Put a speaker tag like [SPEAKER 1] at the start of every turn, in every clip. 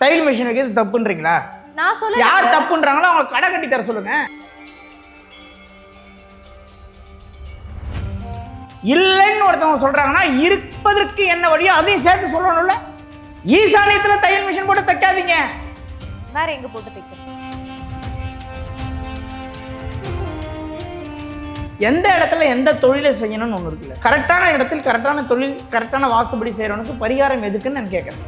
[SPEAKER 1] தையல் மிஷின் வைக்கிறது தப்புன்றீங்களா?
[SPEAKER 2] நான் சொல்ல
[SPEAKER 1] யார் தப்புன்றாங்களோ அவங்க கடை கட்டி தர சொல்லுங்க. இல்லைன்னு ஒருத்தவங்க சொல்றாங்கன்னா இருப்பதற்கு என்ன வழியோ அதையும் சேர்த்து சொல்லணும்ல. ஈசானியத்துல தையல் மிஷின் போட்டு தைக்காதீங்க.
[SPEAKER 2] வேற எங்க போட்டு தைக்க
[SPEAKER 1] எந்த இடத்துல எந்த தொழிலை செய்யணும்னு ஒன்று இருக்குல்ல? கரெக்டான இடத்தில் கரெக்டான தொழில் கரெக்டான வாக்குப்படி செய்யறவனுக்கு பரிகாரம் எதுக்குன்னு நான் கேட்குறேன்.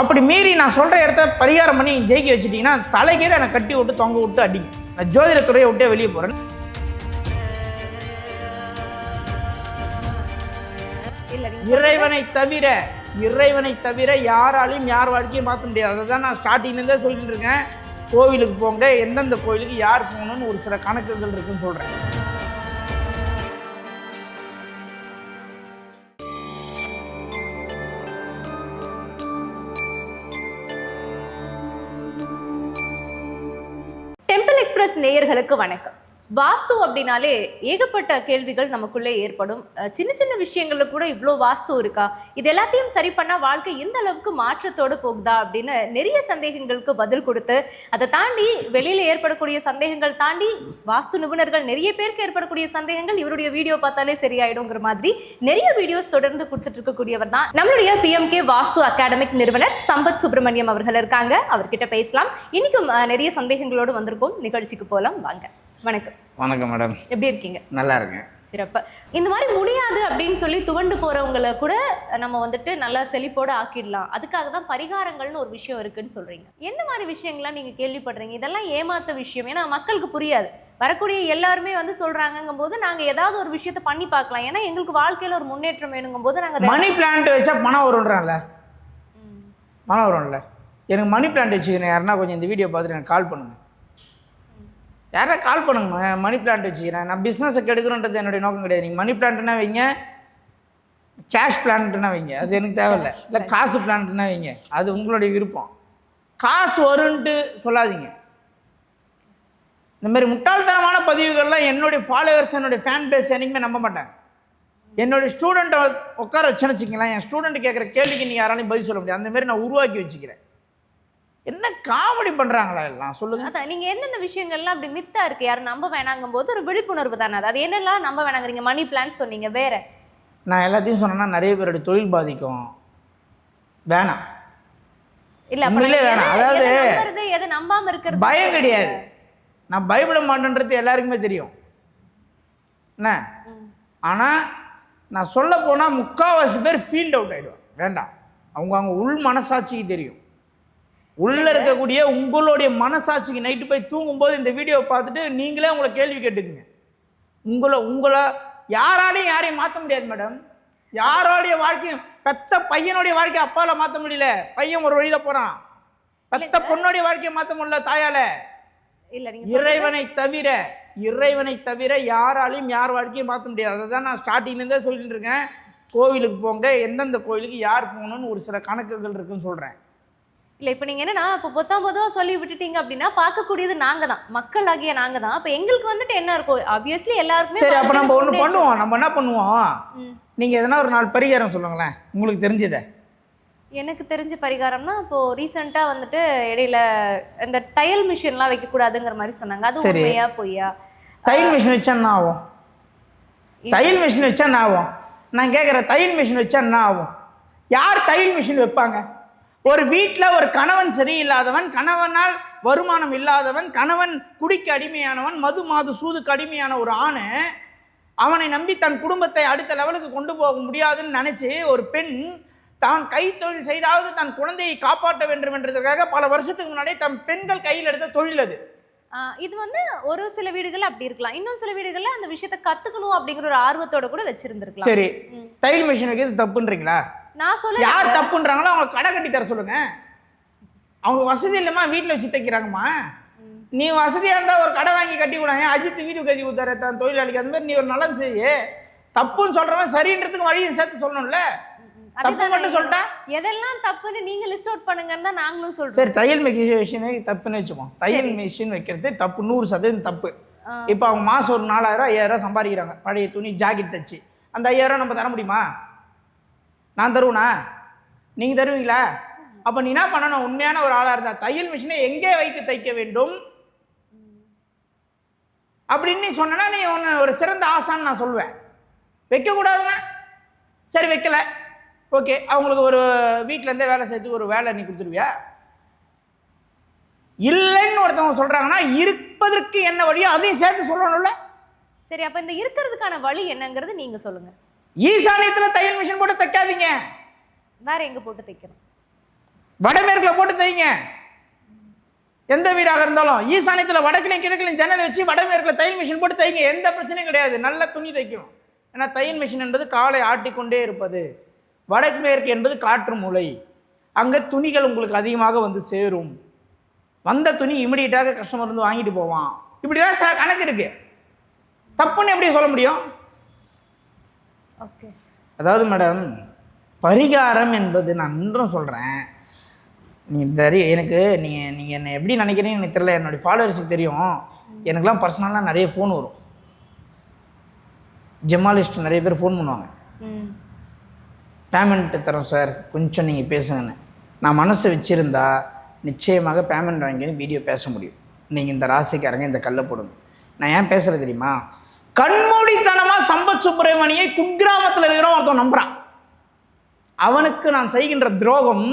[SPEAKER 1] அப்படி மீறி நான் சொல்ற இடத்த பரிகாரம் பண்ணி ஜெயிக்க வச்சுட்டீங்கன்னா தலைகீழ என்னை கட்டி விட்டு தொங்க விட்டு அடிங்க நான் ஜோதிடத்துறையை விட்டே வெளியே
[SPEAKER 2] நீங்க
[SPEAKER 1] இறைவனை தவிர இறைவனை தவிர யாராலையும் யார் வாழ்க்கையும் மாற்ற முடியாது. அதை தான் நான் ஸ்டார்டிங்லேருந்தே சொல்லிட்டு இருக்கேன். கோவிலுக்கு போங்க எந்தெந்த கோவிலுக்கு யார் போகணும்னு ஒரு சில கணக்குகள் இருக்குன்னு சொல்கிறேன்
[SPEAKER 2] டெம்பிள் எக்ஸ்பிரஸ் நேயர்களுக்கு வணக்கம். வாஸ்து அப்படின்னாலே ஏகப்பட்ட கேள்விகள் நமக்குள்ளே ஏற்படும். சின்ன சின்ன விஷயங்கள்ல கூட இவ்வளோ வாஸ்து இருக்கா? இது எல்லாத்தையும் சரி பண்ணா வாழ்க்கை எந்த அளவுக்கு மாற்றத்தோடு போகுதா? அப்படின்னு நிறைய சந்தேகங்களுக்கு பதில் கொடுத்து அதை தாண்டி வெளியில ஏற்படக்கூடிய சந்தேகங்கள் தாண்டி வாஸ்து நிபுணர்கள் நிறைய பேருக்கு ஏற்படக்கூடிய சந்தேகங்கள் இவருடைய வீடியோ பார்த்தாலே சரியாயிடுங்கிற மாதிரி நிறைய வீடியோஸ் தொடர்ந்து கொடுத்துட்டு இருக்கக்கூடியவர் தான் நம்மளுடைய பிஎம்கே வாஸ்து அகாடமிக் நிறுவனர் சம்பத் சுப்பிரமணியம் அவர்கள் இருக்காங்க. அவர்கிட்ட பேசலாம். இன்னைக்கும் நிறைய சந்தேகங்களோடு வந்திருக்கோம். நிகழ்ச்சிக்கு போகலாம். வாங்க. வணக்கம்.
[SPEAKER 1] வணக்கம் மேடம்.
[SPEAKER 2] எப்படி இருக்கீங்க?
[SPEAKER 1] நல்லா இருக்கேன்.
[SPEAKER 2] சிறப்பு. இந்த மாதிரி முடியாது அப்படின்னு சொல்லி துவண்டு போறவங்கள கூட நம்ம வந்துட்டு நல்லா செழிப்போட ஆக்கிடலாம். அதுக்காக தான் பரிகாரங்கள்னு ஒரு விஷயம் இருக்குன்னு சொல்றீங்க. என்ன மாதிரி விஷயங்கள்லாம் நீங்க கேள்விப்படுறீங்க? இதெல்லாம் ஏமாத்த விஷயம். ஏன்னா மக்களுக்கு புரியாது. வரக்கூடிய எல்லாருமே வந்து சொல்றாங்கங்கும் போது நாங்க ஏதாவது ஒரு விஷயத்த பண்ணி பார்க்கலாம். ஏன்னா எங்களுக்கு வாழ்க்கையில ஒரு முன்னேற்றம் வேணுங்கும் போது நாங்க
[SPEAKER 1] மணி பிளான்ட் வச்சா பணம் வரும்ன்றான்ல. பணம் வரும்ல? எனக்கு மணி பிளான்ட் வச்சுக்கிறேன் யாருன்னா கொஞ்சம் இந்த வீடியோ பார்த்துட்டு எனக்கு கால் பண்ணுங்க. யாரா கால் பண்ணுங்க மணி பிளான்ட் வச்சுக்கிறேன். நான் பிஸ்னஸை கெடுக்கணுன்றது என்னுடைய நோக்கம் கிடையாது. நீங்கள் மணி பிளான்ட்னா வைங்க கேஷ் பிளான்ட்னா வைங்க. அது எனக்கு தேவையில்ல. இல்லை காசு பிளான்ட்னா வைங்க. அது உங்களுடைய விருப்பம். காசு வரும்ன்ட்டு சொல்லாதீங்க. இந்த மாதிரி முட்டாள்தனமான பதிவுகள்லாம் என்னுடைய ஃபாலோவர்ஸ் என்னுடைய ஃபேன் பேஸ் என்றைக்குமே நம்ப மாட்டாங்க. என்னுடைய ஸ்டூடெண்ட்டை உட்கார வச்சேன்னு வச்சுக்கலாம் என் ஸ்டூடெண்ட் கேட்குற கேள்விக்கு நீ யாராலையும் பதில் சொல்ல முடியாது. அந்த மாதிரி நான் உருவாக்கி வச்சுக்கிறேன். என்ன காமெடி பண்ணுறாங்களா எல்லாம்? சொல்லுங்க.
[SPEAKER 2] அதான் நீங்க எந்தெந்த விஷயங்கள்லாம் அப்படி மித்தா இருக்கு யாரும் நம்ப வேணாங்கும் போது ஒரு விழிப்புணர்வு தானே அது? அது என்னெல்லாம் நம்ப வேணாங்கிறீங்க? மணி பிளான் சொன்னீங்க வேற?
[SPEAKER 1] நான் எல்லாத்தையும் சொன்னேன்னா நிறைய பேருடைய தொழில் பாதிக்கும். வேணாம்.
[SPEAKER 2] இல்ல
[SPEAKER 1] உண்மையிலே வேணாம். அதாவது-
[SPEAKER 2] எதை நம்பாம இருக்கிறது
[SPEAKER 1] பயம் கிடையாது. நான் பயப்பட மாட்டேன்றது எல்லாருக்குமே தெரியும். என்ன. ஆனால் நான் சொல்ல போனால் முக்கால்வாசி பேர் ஃபீல்ட் அவுட் ஆகிடுவாங்க வேண்டாம். அவங்க அவங்க உள் மனசாட்சிக்கு தெரியும். உள்ள இருக்கக்கூடிய உங்களுடைய மனசாட்சிக்கு நைட்டு போய் தூங்கும்போது இந்த வீடியோவை பார்த்துட்டு நீங்களே உங்களை கேள்வி கேட்டுக்குங்க. உங்களை உங்களை யாராலையும் யாரையும் மாற்ற முடியாது மேடம். யாரோடைய வாழ்க்கையும் பெத்த பையனுடைய வாழ்க்கையை அப்பால மாற்ற முடியல. பையன் ஒரு வழியில போறான். பெத்த பொண்ணுடைய வாழ்க்கையை மாற்ற முடியல தாயால. இறைவனை தவிர இறைவனை தவிர யாராலையும் யார் வாழ்க்கையும் மாற்ற முடியாது. அதை தான் நான் ஸ்டார்டிங்லேருந்தே சொல்லிட்டு இருக்கேன். கோவிலுக்கு போங்க எந்தெந்த கோவிலுக்கு யார் போகணும்னு ஒரு சில கணக்குகள் இருக்குன்னு சொல்கிறேன்
[SPEAKER 2] இல்ல இப்ப நீங்க என்னன்னா இப்ப பொத்தாம் பொதுவா சொல்லி விட்டுட்டீங்க அப்படின்னா பார்க்கக்கூடியது நாங்க தான். மக்கள் ஆகிய நாங்க தான். அப்ப எங்களுக்கு வந்துட்டு என்ன இருக்கும் ஆப்வியஸ்லி எல்லாருக்குமே
[SPEAKER 1] சரி அப்போ நம்ம ஒன்று பண்ணுவோம். நம்ம என்ன பண்ணுவோம். நீங்கள் எதனா ஒரு நாலு பரிகாரம் சொல்லுங்களேன். உங்களுக்கு தெரிஞ்சதை.
[SPEAKER 2] எனக்கு தெரிஞ்ச பரிகாரம்னா இப்போ ரீசெண்டா வந்துட்டு இடையில இந்த தையல் மிஷின்லாம் வைக்க கூடாதுங்கிற மாதிரி சொன்னாங்க. அது. உண்மையா பொய்யா?
[SPEAKER 1] தையல் மிஷின் வச்சா என்ன ஆகும்? தையல் மிஷின் வச்சா என்ன ஆகும்? நான் கேட்குறேன் தையல் மிஷின் வச்சா என்ன ஆகும்? யார் தையல் மிஷின் வைப்பாங்க? ஒரு வீட்டில் ஒரு கணவன் சரியில்லாதவன் கணவனால் வருமானம் இல்லாதவன் கணவன் குடிக்கு அடிமையானவன் மது மாது சூதுக்கு அடிமையான ஒரு ஆண் அவனை நம்பி தன் குடும்பத்தை அடுத்த லெவலுக்கு கொண்டு போக முடியாதுன்னு நினச்சி ஒரு பெண் தான் கைத்தொழில் செய்தாவது தன் குழந்தையை காப்பாற்ற வேண்டும் என்றதுக்காக பல வருஷத்துக்கு முன்னாடி தன் பெண்கள் கையில் எடுத்த தொழில் அது.
[SPEAKER 2] இது வந்து ஒரு சில வீடுகள்ல அப்படி இருக்கலாம். இன்னும் சில வீடுகள்ல அந்த விஷயத்த கத்துக்கணும் அப்படிங்கிற ஒரு ஆர்வத்தோட கூட வச்சிருந்திருக்கலாம்.
[SPEAKER 1] சரி. தையல் மிஷின் வைக்கிறது தப்புன்றீங்களா?
[SPEAKER 2] நான் சொல்ல
[SPEAKER 1] யார் தப்புன்றாங்களோ அவங்க கடை கட்டி தர சொல்லுங்க. அவங்க வசதி இல்லைம்மா வீட்டில் வச்சு தைக்கிறாங்கம்மா. நீ வசதியாக இருந்தால் ஒரு கடை வாங்கி கட்டி விடாங்க அஜித் வீடு கட்டி கொடுத்தாரு தன் தொழிலாளிக்கு? அந்த மாதிரி நீ ஒரு நலன் செய்ய. தப்புன்னு சொல்கிறவன் சரின்றதுக்கு வழியை சேர்த்து சொல்லணும்ல. தப்பு மட்டும் சொல்லிட்டா?
[SPEAKER 2] எதெல்லாம் தப்புன்னு நீங்க லிஸ்ட் அவுட் பண்ணுங்கன்னு தான் நாங்களும் சொல்றோம்.
[SPEAKER 1] சரி தையல் மிஷின் தப்புன்னு வச்சுப்போம். தையல் மிஷின் வைக்கிறது தப்பு நூறு சதவீதம் தப்பு. இப்போ அவங்க மாதம் ஒரு நாலாயிரம் ஐயாயிரம் சம்பாதிக்கிறாங்க. பழைய துணி ஜாக்கெட் தச்சு. அந்த ஐயாயிரம் நம்ம தர முடியுமா? நான் தருவனா? நீங்கள் தருவீங்களா? அப்போ நீ என்ன பண்ணணும்? உண்மையான ஒரு ஆளாக இருந்தா தையல் மிஷினை எங்கே வைத்து தைக்க வேண்டும்? அப்படின்னு நீ சொன்னா நீ ஒன்று ஒரு சிறந்த ஆசான்னு நான் சொல்லுவேன் வைக்கக்கூடாதுன்னா? சரி வைக்கல. ஓகே அவங்களுக்கு ஒரு வீட்டிலேருந்தே வேலை செய்து ஒரு வேலை நீ கொடுத்துருவியா? இல்லைன்னு ஒருத்தவங்க சொல்கிறாங்கன்னா இருப்பதற்கு என்ன வழியோ அதையும் சேர்த்து சொல்லணும்ல?
[SPEAKER 2] சரி அப்போ இந்த இருக்கிறதுக்கான வழி என்னங்கிறது நீங்கள் சொல்லுங்கள்
[SPEAKER 1] ஈசானியத்தில் தையல் மிஷின் போட்டு தைக்காதீங்க.
[SPEAKER 2] வேற எங்க போட்டு தைக்கணும்?
[SPEAKER 1] வடமேற்கில் போட்டு தைங்க. எந்த வீடாக இருந்தாலும் ஈசானியத்தில் வடக்குலையும் கிழக்குலையும் ஜன்னல் வச்சு வடமேற்கில் தையல் மிஷின் போட்டு தைங்க. எந்த பிரச்சனையும் கிடையாது. நல்ல துணி தைக்கணும். ஏன்னா தையல் மிஷின் என்பது காலை ஆட்டிக்கொண்டே இருப்பது. வடக்கு மேற்கு என்பது காற்று மூலை அங்கே துணிகள் உங்களுக்கு அதிகமாக வந்து சேரும். வந்த துணி இமிடியட்டாக கஸ்டமர் வந்து வாங்கிட்டு போவான். இப்படி தான் கணக்கு இருக்கு. தப்புன்னு எப்படி சொல்ல முடியும்? அதாவது மேடம் பரிகாரம் என்பது நான் இன்றும் சொல்கிறேன் நீ தெரி எனக்கு நீங்கள் நீங்கள் என்னை எப்படி நினைக்கிறீங்கன்னு எனக்கு தெரியல. என்னுடைய ஃபாலோவர்ஸுக்கு தெரியும். எனக்குலாம் பர்சனலாக நிறைய ஃபோன் வரும். ஜெமாலிஸ்ட் நிறைய பேர் ஃபோன் பண்ணுவாங்க.
[SPEAKER 2] ம்.
[SPEAKER 1] பேமெண்ட் தரோம் சார் கொஞ்சம் நீங்கள் பேசுங்கன்னு. நான் மனசு வச்சுருந்தா நிச்சயமாக பேமெண்ட் வாங்கி வீடியோ பேச முடியும். நீங்கள் இந்த ராசிக்காரங்க இந்த கல்லை போடுங்க. நான் ஏன் பேசுகிறது தெரியுமா? கண்மூடித்தனமாக சம்பத் சுப்பிரமணியை குக்கிராமத்தில் இருக்கிறோம் ஒருத்தன் நம்புகிறான் அவனுக்கு நான் செய்கின்ற துரோகம்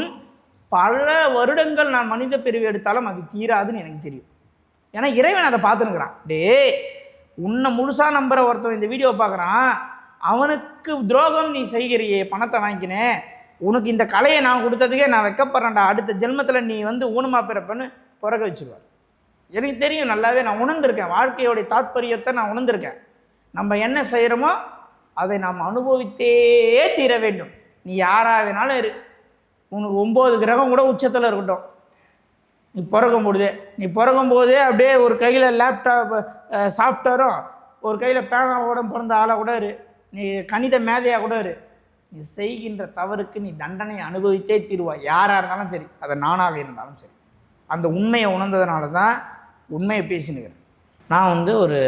[SPEAKER 1] பல வருடங்கள் நான் மனித பிரிவு எடுத்தாலும் அது தீராதுன்னு எனக்கு தெரியும். ஏன்னா இறைவன் அதை பார்த்துனுக்குறான் டே உன்னை முழுசாக நம்புகிற ஒருத்தன் இந்த வீடியோ பார்க்குறான். அவனுக்கு துரோகம் நீ செய்கிறியே பணத்தை வாங்கிக்கினே. உனக்கு இந்த கலையை நான் கொடுத்ததுக்கே நான் வைக்கப்படுறேன்டா. அடுத்த ஜென்மத்தில் நீ வந்து ஊனமாக பிறப்பன்னு பிறக்க வச்சுருவார். எனக்கு தெரியும் நல்லாவே நான் உணர்ந்திருக்கேன். வாழ்க்கையோடைய தாத்பரியத்தை நான் உணர்ந்திருக்கேன். நம்ம என்ன செய்கிறோமோ அதை நாம் அனுபவித்தே தீர வேண்டும். நீ யாராக வேணாலும் இரு. உனக்கு ஒம்பது கிரகம் கூட உச்சத்தில் இருக்கட்டும். நீ பிறக்கும் பொழுதே நீ பிறக்கும் போதே அப்படியே ஒரு கையில் லேப்டாப் சாஃப்ட்வேரும் ஒரு கையில் பேனாவோட பிறந்த ஆளாக கூட இரு. நீ கணித மேதையாக கூட இரு. நீ செய்கின்ற தவறுக்கு நீ தண்டனை அனுபவித்தே தீருவாய். யாராக இருந்தாலும் சரி அதை நானாக இருந்தாலும் சரி. அந்த உண்மையை உணர்ந்ததுனால தான் உண்மையை பேசினுக்கிறேன். நான் வந்து ஒரு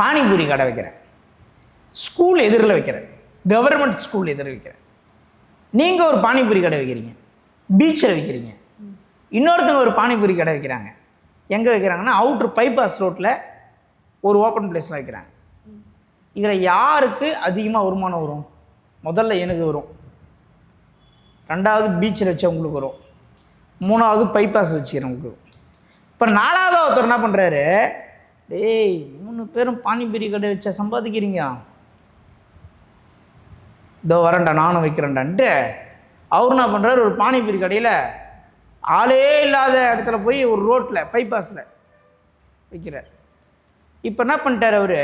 [SPEAKER 1] பானிபூரி கடை வைக்கிறேன். ஸ்கூல் எதிரில் வைக்கிறேன். கவர்மெண்ட் ஸ்கூல் எதிரில் வைக்கிறேன். நீங்கள் ஒரு பானிபூரி கடை வைக்கிறீங்க. பீச்சில் வைக்கிறீங்க. இன்னொருத்தவங்க ஒரு பானிபூரி கடை வைக்கிறாங்க. எங்கே வைக்கிறாங்கன்னா அவுட்ரு பைபாஸ் ரோட்டில் ஒரு ஓப்பன் பிளேஸில் வைக்கிறாங்க. இதில் யாருக்கு அதிகமாக வருமானம் வரும்? முதல்ல எனக்கு வரும். ரெண்டாவது பீச்சில் வச்சவங்களுக்கு வரும். மூணாவது பைபாஸ் வச்சுக்கிறவங்களுக்கு இப்போ நாலாவது ஒருத்தர் என்ன பண்ணுறாரு டேய் மூணு பேரும் பானிபூரி கடை வச்சா சம்பாதிக்கிறீங்க. இதோ வரேன்டா நானும் வைக்கிறேன்டான்ட்டு அவர் என்ன பண்ணுறாரு ஒரு பானிபூரி கடையில் ஆளே இல்லாத இடத்துல போய் ஒரு ரோட்டில் பைபாஸில் வைக்கிறார். இப்போ என்ன பண்ணிட்டார் அவர்?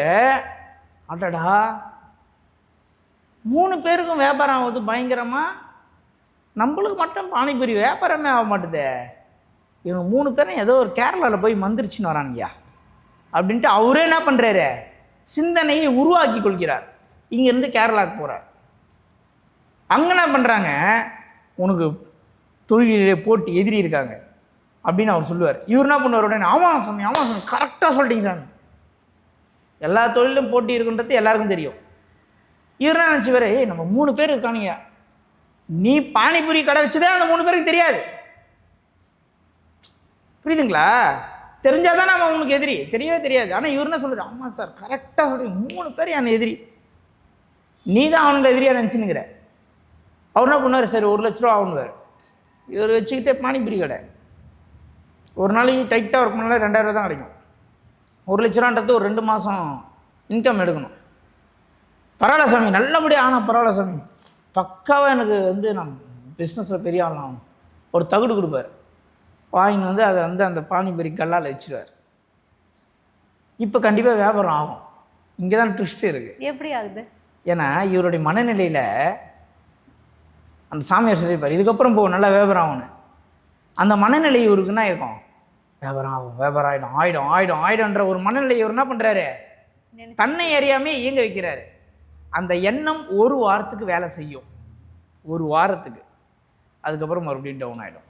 [SPEAKER 1] அடடா மூணு பேருக்கும் வியாபாரம் ஆகுது பயங்கரமாக நம்மளுக்கு மட்டும் பானிபூரி வியாபாரமே ஆக மாட்டுதே. இவங்க மூணு பேரும் ஏதோ ஒரு கேரளாவில் போய் மந்திரிச்சின்னு வரானுங்கய்யா. அப்படின்ட்டு அவரே என்ன பண்ணுறாரு சிந்தனையை உருவாக்கி கொள்கிறார். இங்கேருந்து கேரளாவுக்கு போகிறார் அங்கே என்ன பண்ணுறாங்க உனக்கு தொழிலே போட்டு எதிரி இருக்காங்க. அப்படின்னு அவர் சொல்லுவார். இவர் என்ன பண்ணுவார் உடனே ஆமாம் சாமி ஆமாம் சாமி கரெக்டாக சொல்லிட்டீங்க சாமி. எல்லா தொழிலும் போட்டி இருக்குன்றது எல்லாருக்கும் தெரியும். இவர் என்ன நினச்சிவார் ஏய் நம்ம மூணு பேர் இருக்கானுங்க. நீ பானிபூரி கடை வச்சதே அந்த மூணு பேருக்கு தெரியாது. புரியுதுங்களா? தெரிஞ்சால் தான் நம்ம அவனுக்கு எதிரி. தெரியவே தெரியாது. ஆனால் இவர் என்ன சொல்கிறார் ஆமாம் சார் கரெக்டாக சொல்லி மூணு பேர் என் எதிரி. நீ தான் அவனுக்கு எதிரியாக நினச்சினுங்கிற அவர் என்ன பண்ணார் சரி ஒரு லட்ச ரூபா ஆகணுவார் இவர் வச்சுக்கிட்டே பானிபுரி கடை. ஒரு நாளைக்கு டைட்டாக ஒர்க் பண்ணாலே ரெண்டாயிரம் ரூபா தான் கிடைக்கும். ஒரு லட்ச ரூபான்றது ஒரு ரெண்டு மாதம் இன்கம் எடுக்கணும். பரவாயில்ல சாமி. நல்லபடியாக ஆனால் பரவாயில்ல சாமி. பக்காவாக எனக்கு வந்து நான் பிஸ்னஸில் பெரிய ஆள் ஒரு தகுடு கொடுப்பார். வாங்கின்னு வந்து அதை வந்து அந்த பானிபூரி கல்லால் வச்சுருவார். இப்போ கண்டிப்பாக வியாபாரம் ஆகும். இங்கே தான் ட்விஸ்ட் இருக்குது
[SPEAKER 2] எப்படி ஆகுது?
[SPEAKER 1] ஏன்னா இவருடைய மனநிலையில் அந்த சாமியார் சொல்லியிருப்பார் இதுக்கப்புறம் போ நல்லா வியாபாரம் ஆகும்னு. அந்த மனநிலை இவருக்கு என்ன இருக்கும் வியாபாரம் ஆகும் வியாபாரம் ஆகிடும் ஆயிடும் ஆயிடும் ஆயிடும்ன்ற ஒரு மனநிலை இவர் என்ன பண்ணுறாரு தன்னை அறியாமே இயங்க வைக்கிறாரு. அந்த எண்ணம் ஒரு வாரத்துக்கு வேலை செய்யும். ஒரு வாரத்துக்கு. அதுக்கப்புறம் மறுபடியும் டவுன் ஆகிடும்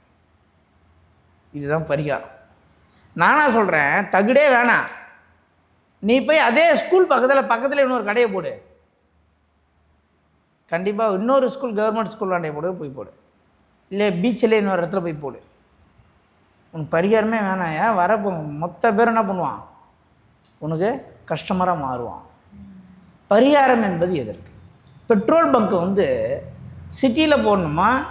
[SPEAKER 1] இதுதான் பரிகாரம். நானா சொல்கிறேன் தகுடே வேணாம். நீ போய் அதே ஸ்கூல் பக்கத்தில் பக்கத்தில் இன்னொரு கடையை போடு. கண்டிப்பாக இன்னொரு ஸ்கூல் கவர்மெண்ட் ஸ்கூலாண்டே போடு போய் போடு. இல்லை பீச்சில் இன்னொரு இடத்துல போய் போடு. உனக்கு பரிகாரமே வேணாம் ஏன்? வரப்போ மொத்த பேர் என்ன பண்ணுவான்? உனக்கு கஸ்டமராக மாறுவான். பரிகாரம் என்பது எதற்கு? பெட்ரோல் பங்க்கு வந்து சிட்டியில் போடணுமா?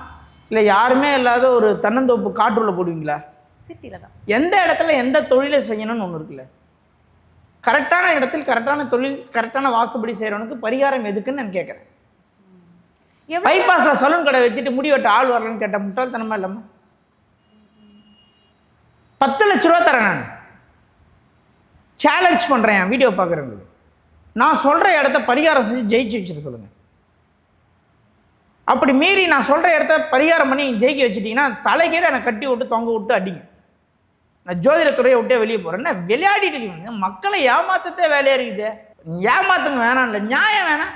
[SPEAKER 1] இல்லை யாருமே இல்லாத ஒரு தன்னந்தோப்பு காட்டுள்ள போடுவீங்களா?
[SPEAKER 2] சிட்டில தான்
[SPEAKER 1] எந்த இடத்துல எந்த தொழிலை செய்யணும்னு ஒன்று இருக்குல்ல? கரெக்டான இடத்தில் கரெக்டான தொழில் கரெக்டான வாஸ்துபடி செய்கிறவனுக்கு பரிகாரம் எதுக்குன்னு நான் கேட்குறேன் பைபாஸில் சலூன் கடை வச்சுட்டு முடி வெட்ட ஆள் வரலன்னு கேட்ட முட்டாள்தனமா இல்லாமல் பத்து லட்ச ரூபா தரேன் நான். சேலஞ்ச் பண்ணுறேன் என் வீடியோ பார்க்குறவங்களுக்கு நான் சொல்கிற இடத்த பரிகாரம் செஞ்சு ஜெயிச்சு வச்சுட்டு சொல்லுங்கள் அப்படி மீறி நான் சொல்கிற இடத்த பரிகாரம் பண்ணி ஜெயிக்க வச்சுட்டிங்கன்னா தலைக்கீழ என்னை கட்டி விட்டு தொங்க விட்டு அடிங்க. நான் ஜோதிடத்துறையை விட்டே வெளியே போகிறேன் விளையாடிட்டு இருக்கீங்க? மக்களை ஏமாத்தத்தே வேலையாக இருக்குது? ஏமாத்துங்க வேணாம் இல்லை நியாயம் வேணாம்.